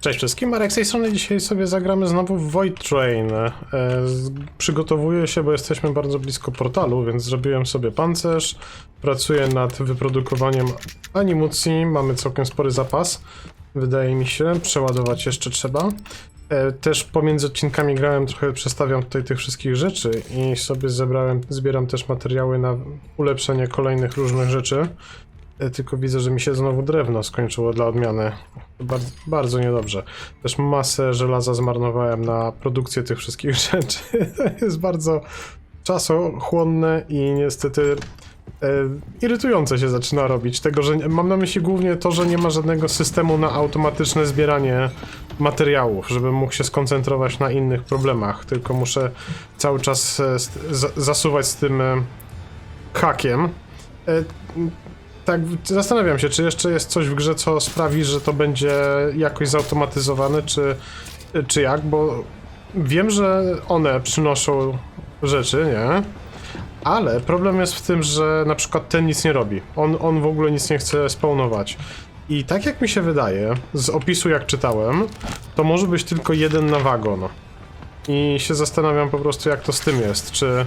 Cześć wszystkim, Marek z tej strony. Dzisiaj sobie zagramy znowu w Void Train. E, przygotowuję się, bo jesteśmy bardzo blisko portalu, więc zrobiłem sobie pancerz. Pracuję nad wyprodukowaniem animacji. Mamy całkiem spory zapas. Wydaje mi się, przeładować jeszcze trzeba. E, też pomiędzy odcinkami grałem, trochę przestawiam tutaj tych wszystkich rzeczy i sobie zebrałem, zbieram też materiały na ulepszenie kolejnych różnych rzeczy. E, Tylko widzę, że mi się znowu drewno skończyło dla odmiany. Bardzo, bardzo niedobrze. Też masę żelaza zmarnowałem na produkcję tych wszystkich rzeczy. To jest bardzo czasochłonne i niestety e, irytujące się zaczyna robić. Tego, że mam na myśli głównie to, że nie ma żadnego systemu na automatyczne zbieranie materiałów, żebym mógł się skoncentrować na innych problemach. Tylko muszę cały czas e, zasuwać z tym hakiem. Tak, zastanawiam się, czy jeszcze jest coś w grze, co sprawi, że to będzie jakoś zautomatyzowane, czy, czy jak, bo wiem, że one przynoszą rzeczy, nie? Ale problem jest w tym, że na przykład ten nic nie robi. On, on w ogóle nic nie chce spawnować. I tak jak mi się wydaje, z opisu jak czytałem, to może być tylko jeden na wagon. I się zastanawiam po prostu, jak to z tym jest. Czy.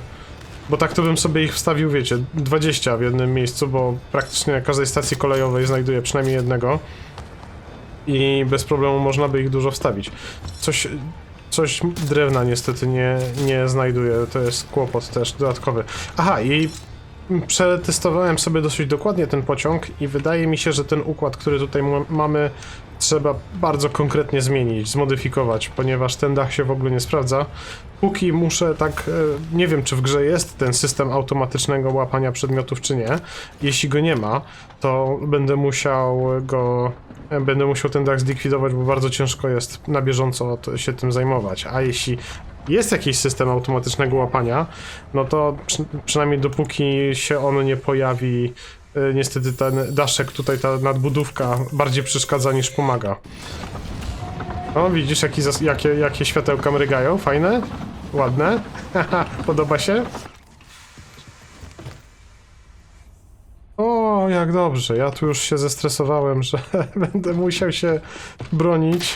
Bo tak to bym sobie ich wstawił, wiecie, 20 w jednym miejscu, bo praktycznie na każdej stacji kolejowej znajduję przynajmniej jednego. I bez problemu można by ich dużo wstawić. Coś, coś drewna niestety nie, nie znajduję, to jest kłopot też dodatkowy. Aha, i przetestowałem sobie dosyć dokładnie ten pociąg i wydaje mi się, że ten układ, który tutaj ma- mamy, trzeba bardzo konkretnie zmienić, zmodyfikować, ponieważ ten dach się w ogóle nie sprawdza. Póki muszę tak, e, nie wiem czy w grze jest ten system automatycznego łapania przedmiotów czy nie. Jeśli go nie ma, to będę musiał go, e, będę musiał ten dach zlikwidować, bo bardzo ciężko jest na bieżąco się tym zajmować. A jeśli jest jakiś system automatycznego łapania, no to przy, przynajmniej dopóki się on nie pojawi, e, niestety ten daszek tutaj, ta nadbudówka bardziej przeszkadza niż pomaga. O, widzisz jaki jakie, jakie światełka mrygają? Fajne? Ładne? Podoba się? O, jak dobrze. Ja tu już się zestresowałem, że będę musiał się bronić.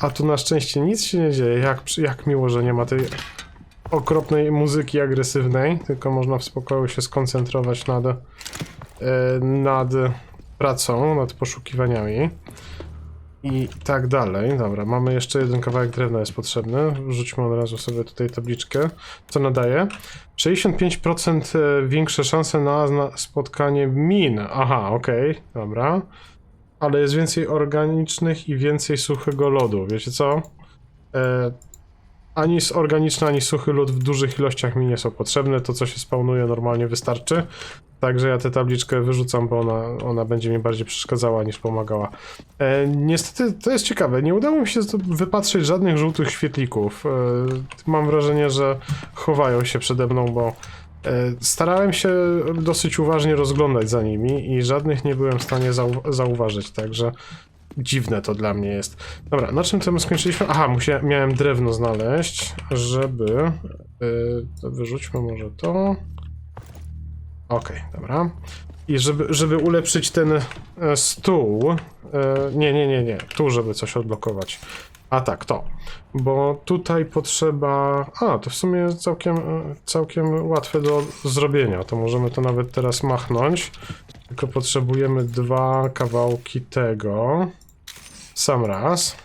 A tu na szczęście nic się nie dzieje. Jak, jak miło, że nie ma tej okropnej muzyki agresywnej, tylko można w spokoju się skoncentrować nad, e, nad pracą, nad poszukiwaniami i tak dalej. Dobra, mamy jeszcze jeden kawałek drewna jest potrzebny. Wrzućmy od razu sobie tutaj tabliczkę. Co nadaje? 65% większe szanse na, spotkanie min. Aha, okej, dobra. Ale jest więcej organicznych i więcej suchego lodu. Wiecie co? E, ani organiczny, ani suchy lód w dużych ilościach mi nie są potrzebne. To, co się spawnuje, normalnie wystarczy. Także ja tę tabliczkę wyrzucam, bo ona, ona będzie mi bardziej przeszkadzała niż pomagała. E, niestety to jest ciekawe. Nie udało mi się wypatrzeć żadnych żółtych świetlików. E, mam wrażenie, że chowają się przede mną, bo starałem się dosyć uważnie rozglądać za nimi i żadnych nie byłem w stanie zau- zauważyć, także dziwne to dla mnie jest. Dobra, na czym to my skończyliśmy? Aha, musia- miałem drewno znaleźć, żeby... E, to wyrzućmy może to. Okej, dobra. I żeby, żeby ulepszyć ten e, stół. E, nie, nie, nie, nie. Tu, żeby coś odblokować. A tak, to. Bo tutaj potrzeba. A, to w sumie jest całkiem, całkiem łatwe do zrobienia. To możemy to nawet teraz machnąć. Tylko potrzebujemy dwa kawałki tego. Sam raz.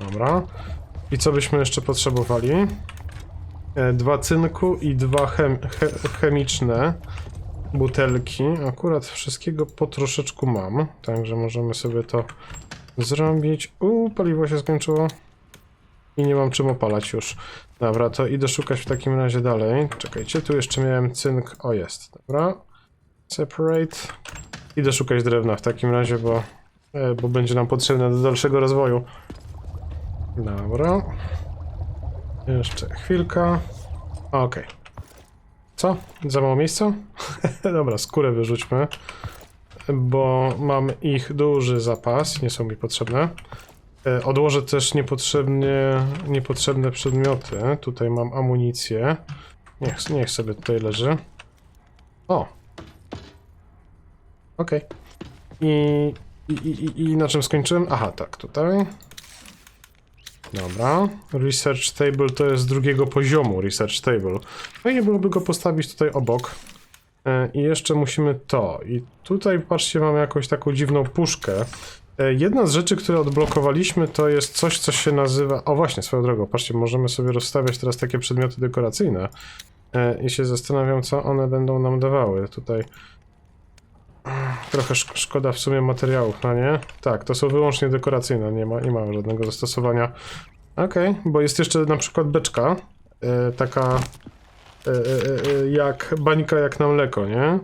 Dobra. I co byśmy jeszcze potrzebowali? E, Dwa cynku i dwa chem, che, chemiczne butelki. Akurat wszystkiego po troszeczku mam, także możemy sobie to zrobić. Uuu, paliwo się skończyło. I nie mam czym opalać już. Dobra, to idę szukać w takim razie dalej. Czekajcie, tu jeszcze miałem cynk. O, jest. Dobra. Separate. Idę szukać drewna w takim razie, bo, e, bo będzie nam potrzebne do dalszego rozwoju. Dobra. Jeszcze chwilka. Okej. Co? Za mało miejsca? Dobra, skórę wyrzućmy, bo mam ich duży zapas, nie są mi potrzebne. E, Odłożę też niepotrzebnie, niepotrzebne przedmioty. Tutaj mam amunicję. Niech, niech sobie tutaj leży. O! Okej. I, i, i, I na czym skończyłem? Aha, tak, tutaj. Dobra. Research table to jest drugiego poziomu research table. Fajnie byłoby go postawić tutaj obok. E, I jeszcze musimy to. I tutaj, patrzcie, mamy jakąś taką dziwną puszkę. E, Jedna z rzeczy, które odblokowaliśmy, to jest coś, co się nazywa. O, właśnie, swoją drogą, patrzcie, możemy sobie rozstawiać teraz takie przedmioty dekoracyjne. E, I się zastanawiam, co one będą nam dawały. Tutaj. Trochę szk- szkoda w sumie materiałów, no nie? Tak, to są wyłącznie dekoracyjne, nie ma, nie ma żadnego zastosowania. Okej, bo jest jeszcze na przykład beczka, e, taka jak bańka jak na mleko, nie?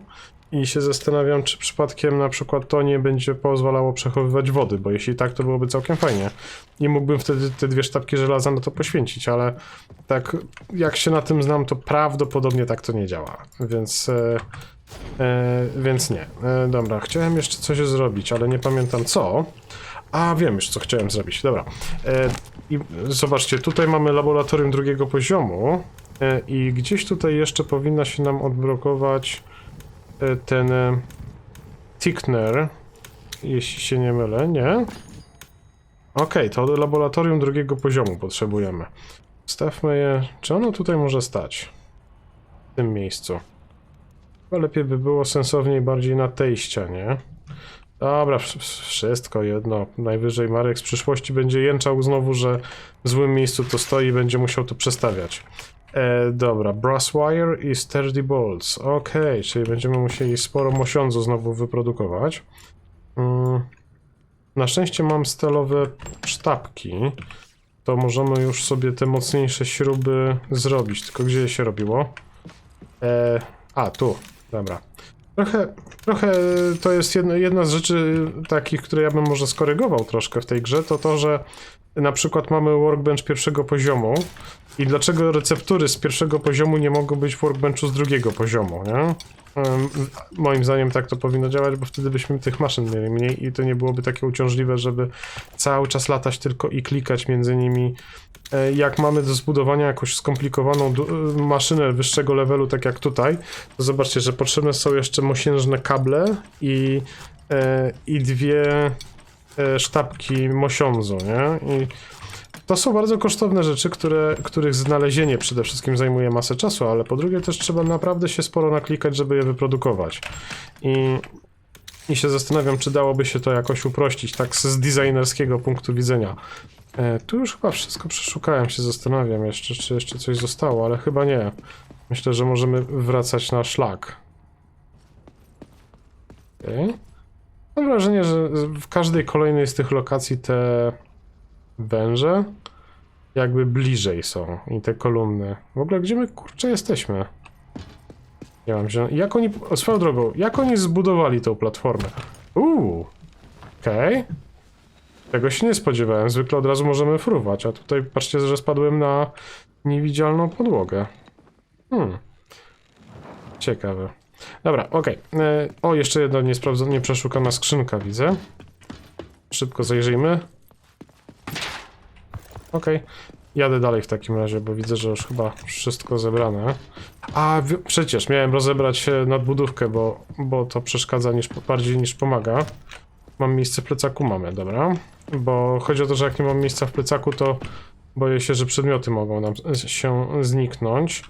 I się zastanawiam, czy przypadkiem na przykład to nie będzie pozwalało przechowywać wody, bo jeśli tak, to byłoby całkiem fajnie. I mógłbym wtedy te dwie sztabki żelaza na to poświęcić, ale tak jak się na tym znam, to prawdopodobnie tak to nie działa, więc... E, E, więc nie. E, dobra, chciałem jeszcze coś zrobić, ale nie pamiętam co. A wiem już, co chciałem zrobić. Dobra. I zobaczcie, tutaj mamy laboratorium drugiego poziomu. I gdzieś tutaj jeszcze powinna się nam odblokować ten e, Tickner. Jeśli się nie mylę, nie? Okej, to laboratorium drugiego poziomu potrzebujemy. Stawmy je. Czy ono tutaj może stać? W tym miejscu. Chyba lepiej by było sensowniej bardziej na tej ścianie. Dobra, wsz- wsz- wszystko jedno. Najwyżej Marek z przyszłości będzie jęczał znowu, że w złym miejscu to stoi i będzie musiał to przestawiać. E, dobra, brass wire i sturdy bolts. Okej, czyli będziemy musieli sporo mosiądzu znowu wyprodukować. Mm. Na szczęście mam stalowe sztabki. To możemy już sobie te mocniejsze śruby zrobić. Tylko gdzie je się robiło? E, a, tu. Dobra. Trochę, trochę to jest jedna z rzeczy takich, które ja bym może skorygował troszkę w tej grze, to to, że na przykład mamy workbench pierwszego poziomu i dlaczego receptury z pierwszego poziomu nie mogą być w workbenchu z drugiego poziomu, nie? Moim zdaniem tak to powinno działać, bo wtedy byśmy tych maszyn mieli mniej i to nie byłoby takie uciążliwe, żeby cały czas latać tylko i klikać między nimi. E, Jak mamy do zbudowania jakąś skomplikowaną y, maszynę wyższego levelu, tak jak tutaj, to zobaczcie, że potrzebne są jeszcze mosiężne kable i, e, i dwie e, sztabki mosiądzu, nie? I to są bardzo kosztowne rzeczy, które, których znalezienie przede wszystkim zajmuje masę czasu, ale po drugie też trzeba naprawdę się sporo naklikać, żeby je wyprodukować. I, i się zastanawiam, czy dałoby się to jakoś uprościć, tak z designerskiego punktu widzenia. E, tu już chyba wszystko przeszukałem, się zastanawiam jeszcze, czy jeszcze coś zostało, ale chyba nie. Myślę, że możemy wracać na szlak. Okej. Mam wrażenie, że w każdej kolejnej z tych lokacji te węże jakby bliżej są i te kolumny. W ogóle gdzie my kurczę jesteśmy? Nie mam się. Jak oni. Swoją drogą, jak oni zbudowali tą platformę? Uuu. Okej. Tego się nie spodziewałem. Zwykle od razu możemy fruwać, a tutaj patrzcie, że spadłem na niewidzialną podłogę. Hmm. Ciekawe. Dobra, okej. E, O, jeszcze jedna niesprawdzona, nieprzeszukana skrzynka widzę. Szybko zajrzyjmy. Okej. Jadę dalej w takim razie, bo widzę, że już chyba wszystko zebrane. A, przecież miałem rozebrać e, nadbudówkę, bo, bo to przeszkadza niż, bardziej niż pomaga. Mam miejsce w plecaku? Mamy, dobra. Bo chodzi o to, że jak nie mam miejsca w plecaku, to boję się, że przedmioty mogą nam się zniknąć.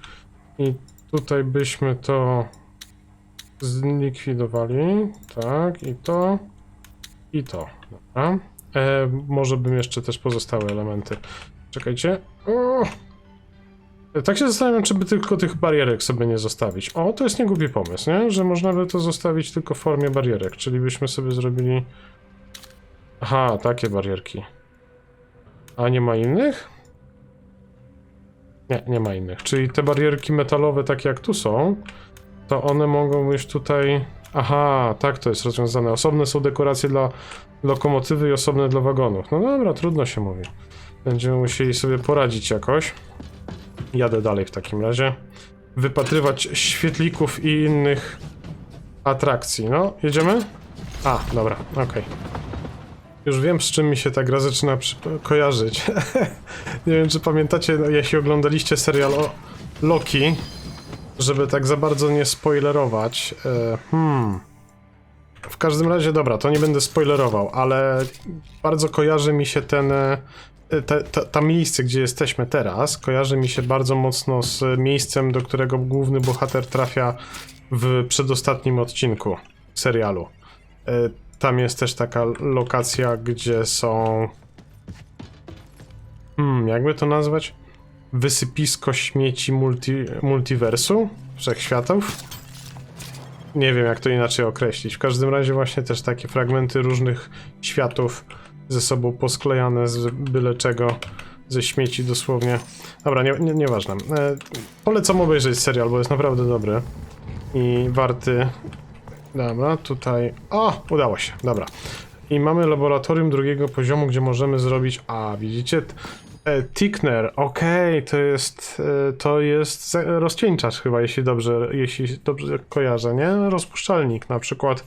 I tutaj byśmy to zlikwidowali. Tak, i to. I to. Dobra. E, może bym jeszcze też pozostałe elementy. Czekajcie. O! Tak się zastanawiam, czy by tylko tych barierek sobie nie zostawić. O, to jest niegłupi pomysł, nie? Że można by to zostawić tylko w formie barierek, czyli byśmy sobie zrobili... Aha, takie barierki. A nie ma innych? Nie, nie ma innych. Czyli te barierki metalowe, takie jak tu są, to one mogą być tutaj... Aha, tak to jest rozwiązane. Osobne są dekoracje dla lokomotywy i osobne dla wagonów. No dobra, trudno się mówi. Będziemy musieli sobie poradzić jakoś. Jadę dalej w takim razie. Wypatrywać świetlików i innych atrakcji. No, jedziemy? A, dobra, okej. Już wiem, z czym mi się ta gra zaczyna kojarzyć. Nie wiem, czy pamiętacie, no, jeśli oglądaliście serial o Loki, żeby tak za bardzo nie spoilerować. E, hmm. W każdym razie, dobra, to nie będę spoilerował, ale bardzo kojarzy mi się ten, e, te, ta miejsce, gdzie jesteśmy teraz, kojarzy mi się bardzo mocno z miejscem, do którego główny bohater trafia w przedostatnim odcinku serialu. E, Tam jest też taka lokacja, gdzie są. Hmm, jakby to nazwać? Wysypisko śmieci multi, multiversu, wszechświatów. Nie wiem, jak to inaczej określić. W każdym razie, właśnie też takie fragmenty różnych światów ze sobą posklejane z byle czego, ze śmieci dosłownie. Dobra, nie, nie, nieważne. E, polecam obejrzeć serial, bo jest naprawdę dobry i warty. Dobra, tutaj. O, udało się, dobra. I mamy laboratorium drugiego poziomu, gdzie możemy zrobić. A, widzicie? E, Tickner, okej, to jest. E, to jest za- rozcieńczacz chyba, jeśli dobrze, jeśli dobrze kojarzę, nie? Rozpuszczalnik, na przykład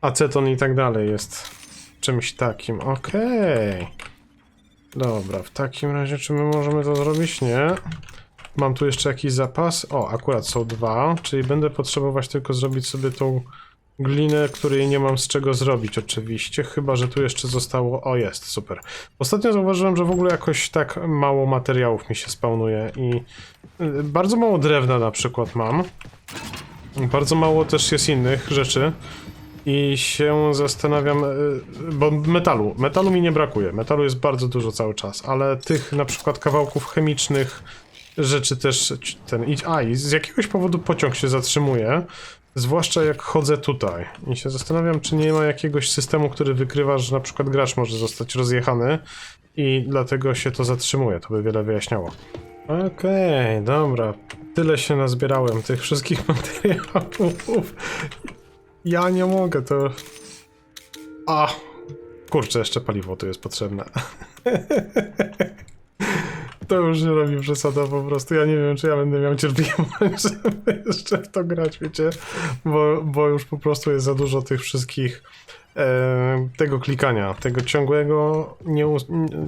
aceton i tak dalej jest czymś takim. Okej. Dobra, w takim razie czy my możemy to zrobić? Nie. Mam tu jeszcze jakiś zapas. O, akurat są dwa, czyli będę potrzebować tylko zrobić sobie tą glinę, której nie mam z czego zrobić oczywiście, chyba że tu jeszcze zostało... O, jest, super. Ostatnio zauważyłem, że w ogóle jakoś tak mało materiałów mi się spawnuje i y, bardzo mało drewna na przykład mam. Bardzo mało też jest innych rzeczy. I się zastanawiam, y, bo metalu, metalu mi nie brakuje. Metalu jest bardzo dużo cały czas, ale tych na przykład kawałków chemicznych rzeczy też ten. A, i z jakiegoś powodu pociąg się zatrzymuje. Zwłaszcza jak chodzę tutaj. I się zastanawiam, czy nie ma jakiegoś systemu, który wykrywa, że na przykład gracz może zostać rozjechany i dlatego się to zatrzymuje. To by wiele wyjaśniało. Okej, dobra. Tyle się nazbierałem tych wszystkich materiałów. Ja nie mogę, to... A! Kurczę, jeszcze paliwo tu jest potrzebne. To już robi przesada po prostu. Ja nie wiem, czy ja będę miał cierpliwość, żeby jeszcze w to grać, wiecie? Bo, bo już po prostu jest za dużo tych wszystkich e, tego klikania, tego ciągłego,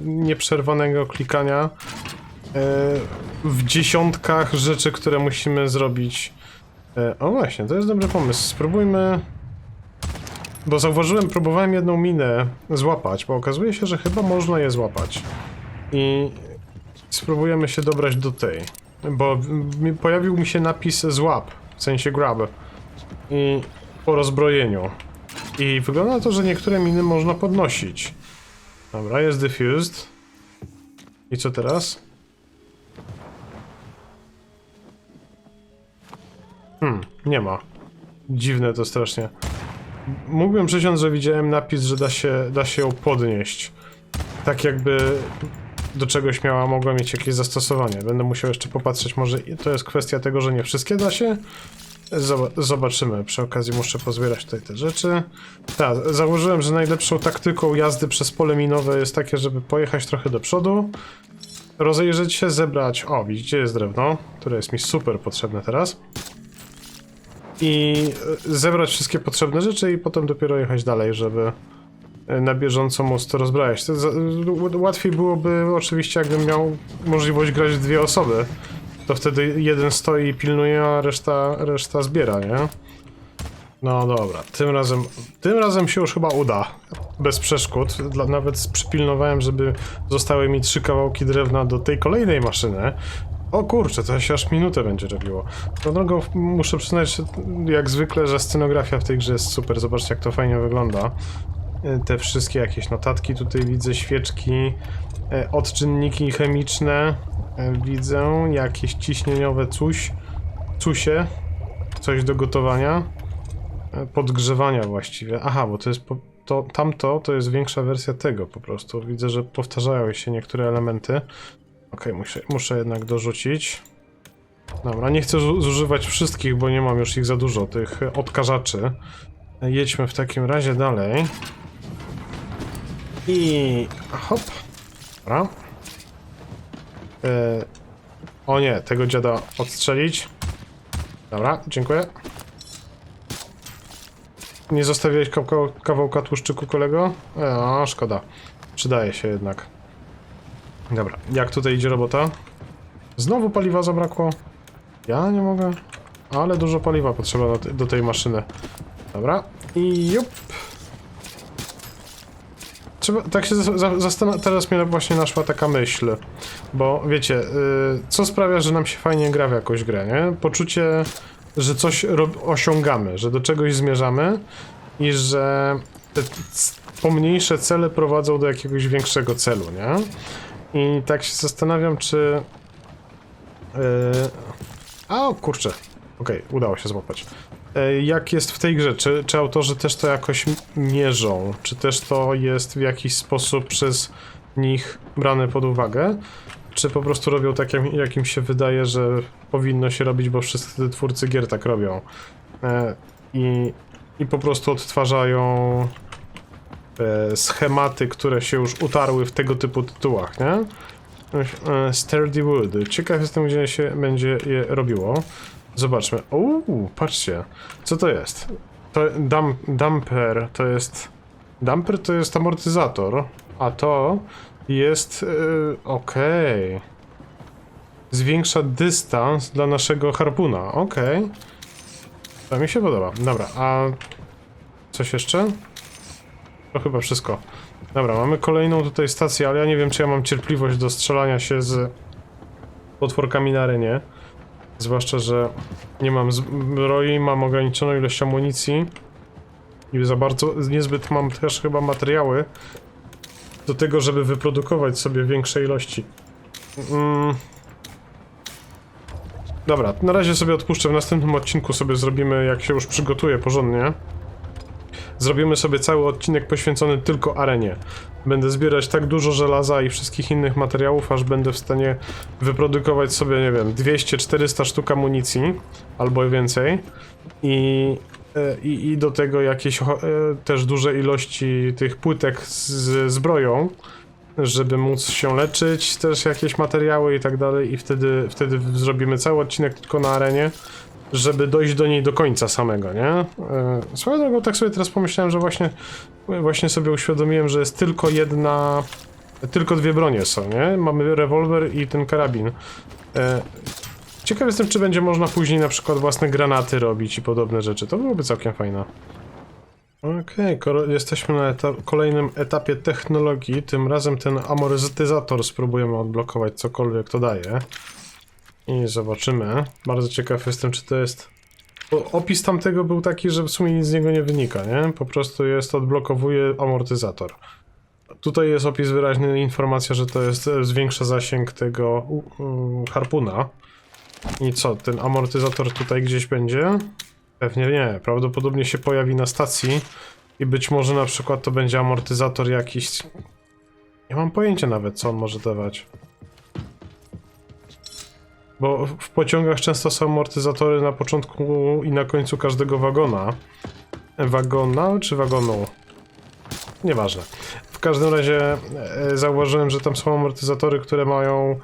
nieprzerwanego klikania e, w dziesiątkach rzeczy, które musimy zrobić. E, o właśnie, to jest dobry pomysł. Spróbujmy. Bo zauważyłem, próbowałem jedną minę złapać, bo okazuje się, że chyba można je złapać. I spróbujemy się dobrać do tej. Bo pojawił mi się napis złap, w sensie grab. I po rozbrojeniu. I wygląda na to, że niektóre miny można podnosić. Dobra, jest diffused. I co teraz? Hmm, nie ma. Dziwne to strasznie. Mógłbym przysiąc, że widziałem napis, że da się, da się ją podnieść. Tak jakby do czegoś miała, mogła mieć jakieś zastosowanie. Będę musiał jeszcze popatrzeć, może to jest kwestia tego, że nie wszystkie da się? Zob- Zobaczymy. Przy okazji muszę pozbierać tutaj te rzeczy. Tak, założyłem, że najlepszą taktyką jazdy przez pole minowe jest takie, żeby pojechać trochę do przodu, rozejrzeć się, zebrać... O, widzicie, jest drewno, które jest mi super potrzebne teraz. I e, zebrać wszystkie potrzebne rzeczy i potem dopiero jechać dalej, żeby na bieżąco móc to rozbrajać. Łatwiej byłoby oczywiście, jakbym miał możliwość grać w dwie osoby. To wtedy jeden stoi i pilnuje, a reszta, reszta zbiera, nie? No dobra, tym razem, tym razem się już chyba uda. Bez przeszkód. Dla, nawet przypilnowałem, żeby zostały mi trzy kawałki drewna do tej kolejnej maszyny. O kurczę, to się aż minutę będzie robiło. No drogą muszę przyznać, jak zwykle, że scenografia w tej grze jest super. Zobaczcie, jak to fajnie wygląda. E, Te wszystkie jakieś notatki, tutaj widzę świeczki, e, odczynniki chemiczne, e, widzę jakieś ciśnieniowe coś, cusie, coś do gotowania, podgrzewania właściwie. Aha, bo to jest po, to, tamto to jest większa wersja tego po prostu. Widzę, że powtarzają się niektóre elementy. Okej, muszę, muszę jednak dorzucić. Dobra, nie chcę zu- zużywać wszystkich, bo nie mam już ich za dużo, tych odkażaczy. Jedźmy w takim razie dalej. I hop. Dobra. E, o nie, tego dziada odstrzelić. Dobra, dziękuję. Nie zostawiłeś kawałka, tłuszczyku, kolego? E, o, szkoda. Przydaje się jednak. Dobra, jak tutaj idzie robota? Znowu paliwa zabrakło. Ja nie mogę. Ale dużo paliwa potrzeba do tej maszyny. Dobra. I jup. Tak się za- za- zastan- teraz mnie właśnie naszła taka myśl, bo wiecie, y, co sprawia, że nam się fajnie gra w jakąś grę, nie? Poczucie, że coś osiągamy, że do czegoś zmierzamy i że te pomniejsze cele prowadzą do jakiegoś większego celu, nie? I tak się zastanawiam, czy... Yy... A, kurczę. Okej, udało się złapać. E, Jak jest w tej grze? Czy, czy autorzy też to jakoś mierzą? Czy też to jest w jakiś sposób przez nich brane pod uwagę? Czy po prostu robią tak, jak, jak im się wydaje, że powinno się robić, bo wszyscy twórcy gier tak robią? E, I, i po prostu odtwarzają e, schematy, które się już utarły w tego typu tytułach, nie? Sturdy Wood. Ciekaw jestem, gdzie się będzie je robiło. Zobaczmy. Uuu, patrzcie. Co to jest? To dam, dumper to jest... Dumper to jest amortyzator, a to jest... Yy, Okej. Zwiększa dystans dla naszego harpuna. Okej. To mi się podoba. Dobra, a... Coś jeszcze? To chyba wszystko. Dobra, mamy kolejną tutaj stację, ale ja nie wiem, czy ja mam cierpliwość do strzelania się z potworkami na arenie. Zwłaszcza, że nie mam zbroi, mam ograniczoną ilość amunicji i za bardzo, niezbyt mam też chyba materiały do tego, żeby wyprodukować sobie większe ilości. Mm. Dobra, na razie sobie odpuszczę, w następnym odcinku sobie zrobimy, jak się już przygotuję porządnie. Zrobimy sobie cały odcinek poświęcony tylko arenie. Będę zbierać tak dużo żelaza i wszystkich innych materiałów, aż będę w stanie wyprodukować sobie, nie wiem, 200-400 sztuk amunicji, albo więcej. I, e, i, i do tego jakieś e, też duże ilości tych płytek z zbroją, żeby móc się leczyć, też jakieś materiały i tak dalej. I wtedy, wtedy zrobimy cały odcinek tylko na arenie żeby dojść do niej do końca samego, nie? E, Swoją drogą, tak sobie teraz pomyślałem, że właśnie, właśnie sobie uświadomiłem, że jest tylko jedna, tylko dwie bronie są, nie? Mamy rewolwer i ten karabin. E, Ciekaw jestem, czy będzie można później na przykład własne granaty robić i podobne rzeczy. To byłoby całkiem fajne. Okej, koro- jesteśmy na kolejnym etapie technologii. Tym razem ten amortyzator spróbujemy odblokować, cokolwiek to daje. I zobaczymy. Bardzo ciekaw jestem, czy to jest. Bo opis tamtego był taki, że w sumie nic z niego nie wynika, nie? Po prostu jest, odblokowuje amortyzator. Tutaj jest opis wyraźny, informacja, że to jest, e, zwiększa zasięg tego u, u, harpuna. I co, ten amortyzator tutaj gdzieś będzie? Pewnie nie, prawdopodobnie się pojawi na stacji i być może na przykład to będzie amortyzator jakiś... Nie mam pojęcia nawet, co on może dawać. Bo w- pociągach często są amortyzatory na początku i na końcu każdego wagona. Wagona czy wagonu? Nieważne. W każdym razie e, zauważyłem, że tam są amortyzatory, które mają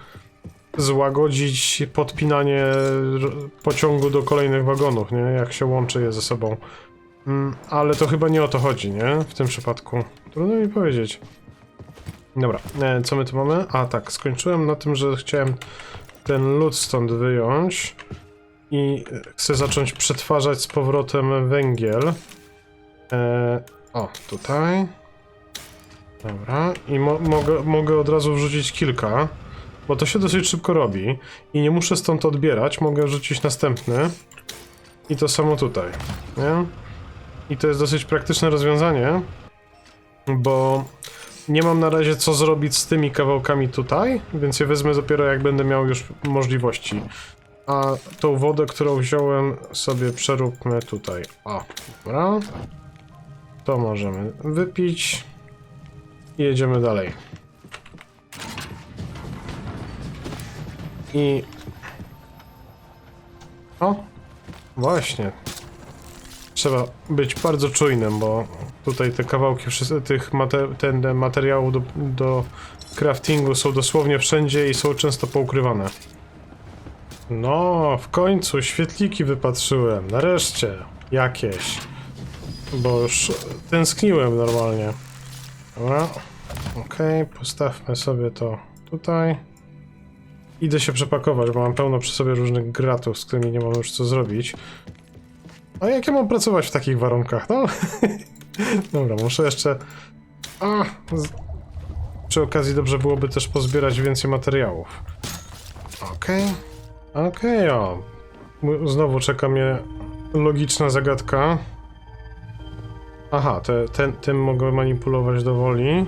złagodzić podpinanie pociągu do kolejnych wagonów, nie? Jak się łączy je ze sobą. Mm, ale to chyba nie o to chodzi, nie? W tym przypadku. Trudno mi powiedzieć. Dobra, e, co my tu mamy? A tak, skończyłem na tym, że chciałem ten lód stąd wyjąć i chcę zacząć przetwarzać z powrotem węgiel. E, o, tutaj. Dobra, i mo mogę, mogę od razu wrzucić kilka, bo to się dosyć szybko robi i nie muszę stąd odbierać, mogę wrzucić następny i to samo tutaj, nie? I to jest dosyć praktyczne rozwiązanie, bo nie mam na razie co zrobić z tymi kawałkami tutaj, więc je wezmę dopiero jak będę miał już możliwości. A tą wodę, którą wziąłem sobie przeróbmy tutaj. O, dobra. To możemy wypić. I jedziemy dalej. I... O! Właśnie. Trzeba być bardzo czujnym, bo tutaj te kawałki tych mate, ten materiału do, do craftingu są dosłownie wszędzie i są często poukrywane. No, w końcu świetliki wypatrzyłem. Nareszcie. Jakieś. Bo już tęskniłem normalnie. Dobra. Okej, postawmy sobie to tutaj. Idę się przepakować, bo mam pełno przy sobie różnych gratów, z którymi nie mam już co zrobić. A jak ja mam pracować w takich warunkach? No. Dobra, muszę jeszcze A, z... Przy okazji dobrze byłoby też pozbierać więcej materiałów. Okej. Okej, o. M- Znowu czeka mnie logiczna zagadka. Aha, te, ten, tym mogę manipulować do woli.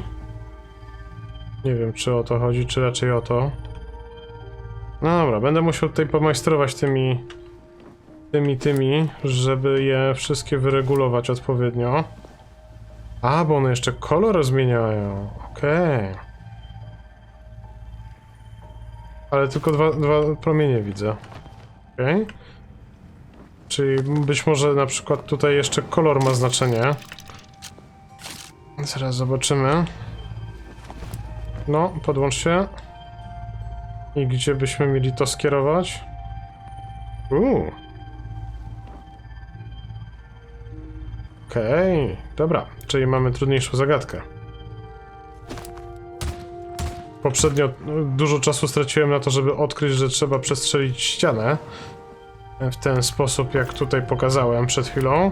Nie wiem, czy o to chodzi, czy raczej o to. No dobra, będę musiał tutaj pomajstrować tymi... Tymi, tymi, żeby je wszystkie wyregulować odpowiednio. A, bo one jeszcze kolor zmieniają. Okej. Ale tylko dwa, dwa promienie widzę. Okej. Czyli być może na przykład tutaj jeszcze kolor ma znaczenie. Zaraz zobaczymy. No, podłącz się. I gdzie byśmy mieli to skierować? Uuu. Okej, dobra, czyli mamy trudniejszą zagadkę. Poprzednio no, dużo czasu straciłem na to, żeby odkryć, że trzeba przestrzelić ścianę. W ten sposób, jak tutaj pokazałem przed chwilą.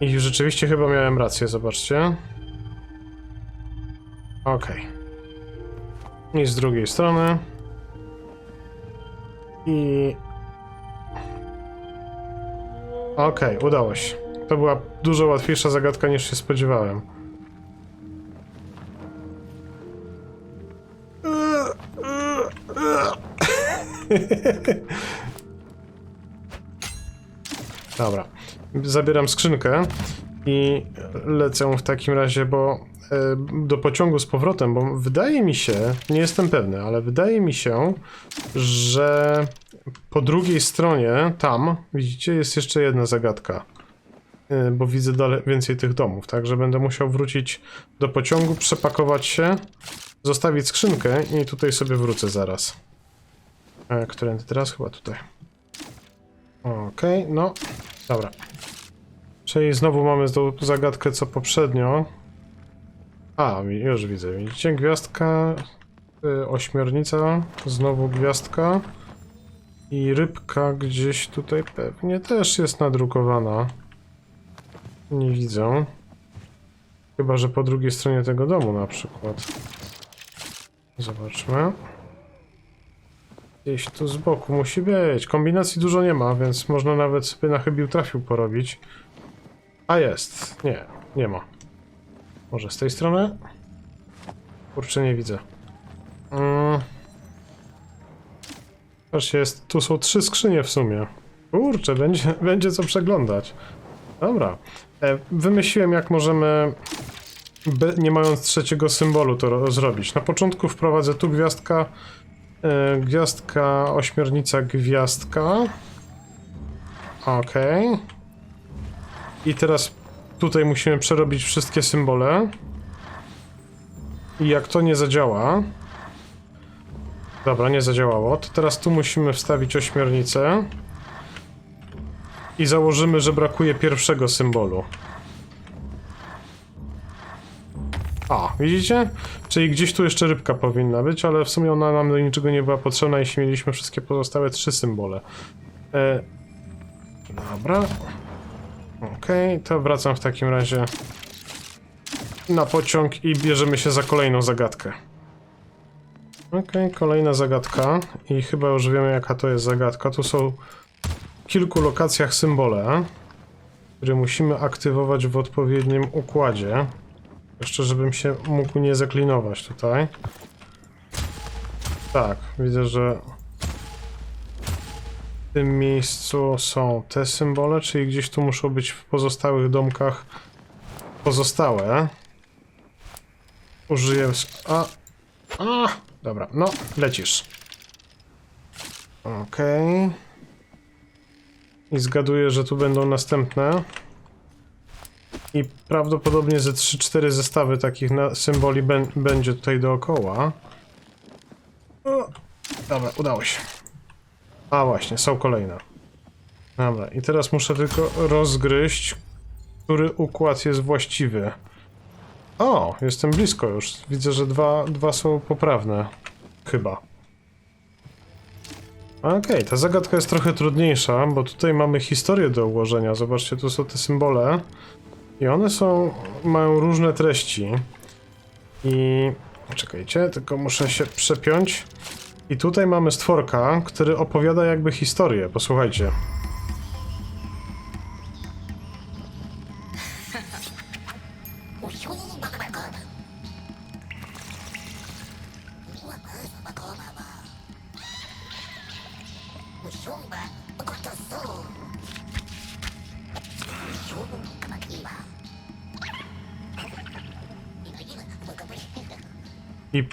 I rzeczywiście chyba miałem rację, zobaczcie. Okej. I z drugiej strony. I... Okej, udało się. To była dużo łatwiejsza zagadka niż się spodziewałem. Dobra. Zabieram skrzynkę i lecę w takim razie, bo e, do pociągu z powrotem, bo wydaje mi się, nie jestem pewny, ale wydaje mi się, że po drugiej stronie, tam, widzicie, jest jeszcze jedna zagadka. E, Bo widzę dalej więcej tych domów, także będę musiał wrócić do pociągu, przepakować się, zostawić skrzynkę i tutaj sobie wrócę zaraz. E, Którędy teraz? Chyba tutaj. Okej, no, dobra. Czyli znowu mamy zagadkę co poprzednio. A, już widzę. Widzicie, gwiazdka, y, ośmiornica, znowu gwiazdka i rybka gdzieś tutaj pewnie też jest nadrukowana. Nie widzę. Chyba, że po drugiej stronie tego domu na przykład. Zobaczmy. Gdzieś tu z boku musi być. Kombinacji dużo nie ma, więc można nawet sobie na chybił trafił porobić. A jest. Nie, nie ma. Może z tej strony? Kurczę, nie widzę. Mm. Jest, tu są trzy skrzynie w sumie. Kurczę, będzie, będzie co przeglądać. Dobra. E, wymyśliłem, jak możemy, nie mając trzeciego symbolu, to ro, zrobić. Na początku wprowadzę tu gwiazdka, e, gwiazdka, ośmiornica, gwiazdka. Okej. I teraz tutaj musimy przerobić wszystkie symbole. I jak to nie zadziała. Dobra, nie zadziałało. To teraz tu musimy wstawić ośmiornicę. I założymy, że brakuje pierwszego symbolu. A, widzicie? Czyli gdzieś tu jeszcze rybka powinna być, ale w sumie ona nam do niczego nie była potrzebna, jeśli mieliśmy wszystkie pozostałe trzy symbole. E... Dobra. Okej, to wracam w takim razie na pociąg i bierzemy się za kolejną zagadkę. Okej, kolejna zagadka i chyba już wiemy jaka to jest zagadka. Tu są kilku lokacjach symbole, które musimy aktywować w odpowiednim układzie. Jeszcze żebym się mógł nie zaklinować tutaj. Tak, widzę, że w tym miejscu są te symbole, czyli gdzieś tu muszą być w pozostałych domkach pozostałe. Użyję... A! A! Dobra, no, lecisz. Okej. I zgaduję, że tu będą następne. I prawdopodobnie ze 3-4 zestawy takich symboli bę- będzie tutaj dookoła. O, dobra, udało się. A właśnie, są kolejne. Dobra, i teraz muszę tylko rozgryźć, który układ jest właściwy. O, jestem blisko już. Widzę, że dwa, dwa są poprawne. Chyba. Okej, ta zagadka jest trochę trudniejsza, bo tutaj mamy historię do ułożenia. Zobaczcie, tu są te symbole. I one są, mają różne treści. I czekajcie, tylko muszę się przepiąć. I tutaj mamy stworka, który opowiada jakby historię. Posłuchajcie.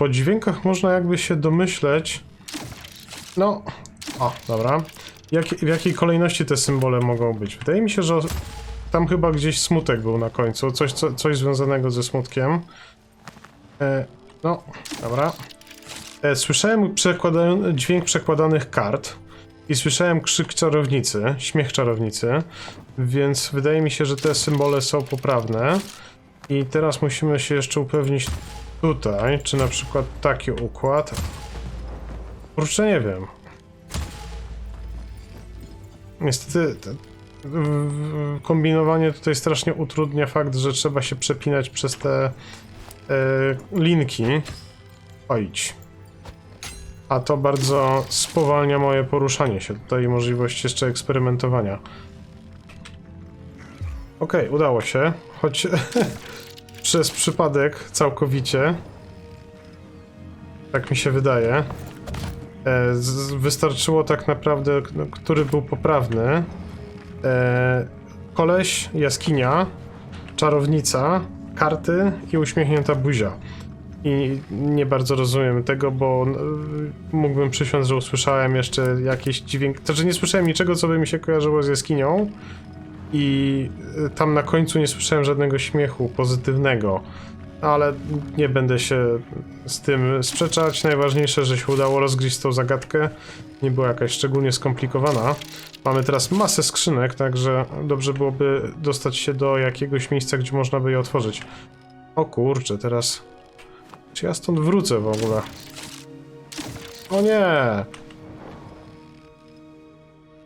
Po dźwiękach można jakby się domyśleć. No, o, dobra. Jak, w jakiej kolejności te symbole mogą być? Wydaje mi się, że tam chyba gdzieś smutek był na końcu. Coś, co, coś związanego ze smutkiem. E, no, dobra. E, słyszałem przekłada- dźwięk przekładanych kart. I słyszałem krzyk czarownicy, śmiech czarownicy, więc wydaje mi się, że te symbole są poprawne. I teraz musimy się jeszcze upewnić tutaj, czy na przykład taki układ. Kurczę, nie wiem. Niestety kombinowanie tutaj strasznie utrudnia fakt, że trzeba się przepinać przez te e, linki. Ojdź. A to bardzo spowalnia moje poruszanie się tutaj i możliwość jeszcze eksperymentowania. Okej, udało się, choć przez przypadek całkowicie. Tak mi się wydaje. E, z, wystarczyło tak naprawdę, no, który był poprawny. E, koleś, jaskinia, czarownica, karty i uśmiechnięta buzia. I nie bardzo rozumiem tego, bo y, mógłbym przysiąc, że usłyszałem jeszcze jakiś dźwięk. Znaczy nie słyszałem niczego, co by mi się kojarzyło z jaskinią. I y, tam na końcu nie słyszałem żadnego śmiechu pozytywnego. Ale nie będę się z tym sprzeczać. Najważniejsze, że się udało rozgryźć tą zagadkę. Nie była jakaś szczególnie skomplikowana. Mamy teraz masę skrzynek, także dobrze byłoby dostać się do jakiegoś miejsca, gdzie można by je otworzyć. O kurczę, teraz czy ja stąd wrócę w ogóle? O nie!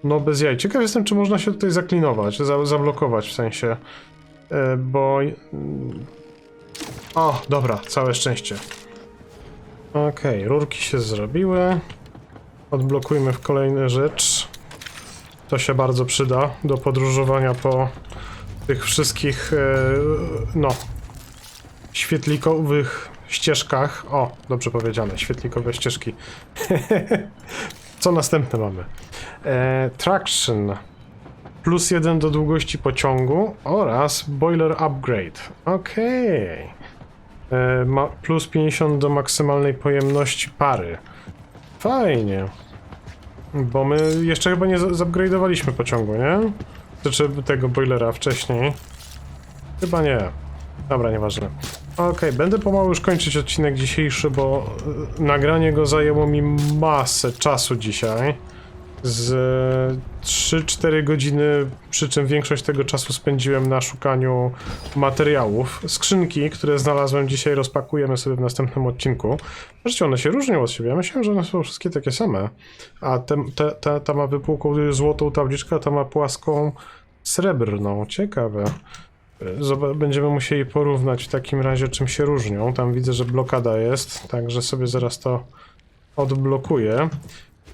No bez jaj. Ciekaw jestem, czy można się tutaj zaklinować, za zablokować w sensie. E, bo... O, dobra, całe szczęście. Okej, rurki się zrobiły. Odblokujmy w kolejną rzecz. To się bardzo przyda do podróżowania po tych wszystkich, e, no, świetlikowych ścieżkach. O, dobrze powiedziane, świetlikowe ścieżki. Co następne mamy? E, traction. Plus jeden do długości pociągu oraz boiler upgrade. Okej. E, ma plus 50 do maksymalnej pojemności pary. Fajnie. Bo my jeszcze chyba nie zupgrade'owaliśmy pociągu, nie? Znaczy tego boilera wcześniej. Chyba nie. Dobra, nieważne. Okej, będę pomału już kończyć odcinek dzisiejszy, bo y, nagranie go zajęło mi masę czasu dzisiaj. Z 3-4 godziny, przy czym większość tego czasu spędziłem na szukaniu materiałów. Skrzynki, które znalazłem dzisiaj, rozpakujemy sobie w następnym odcinku. Zresztą one się różnią od siebie. Ja myślałem, że one są wszystkie takie same. A te, te, te, ta ma wypukłą złotą tabliczkę, a ta ma płaską srebrną. Ciekawe. Będziemy musieli porównać w takim razie, czym się różnią. Tam widzę, że blokada jest, także sobie zaraz to odblokuję.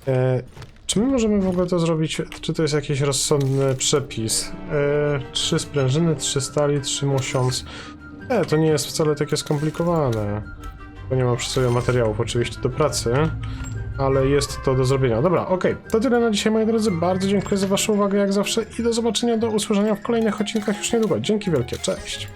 E, czy my możemy w ogóle to zrobić? Czy to jest jakiś rozsądny przepis? E, trzy sprężyny, trzy stali, trzy mosiąc. E, to nie jest wcale takie skomplikowane. Bo nie mam przy sobie materiałów oczywiście do pracy, ale jest to do zrobienia. Dobra, okej. To tyle na dzisiaj, moi drodzy. Bardzo dziękuję za waszą uwagę, jak zawsze i do zobaczenia, do usłyszenia w kolejnych odcinkach już niedługo. Dzięki wielkie, cześć!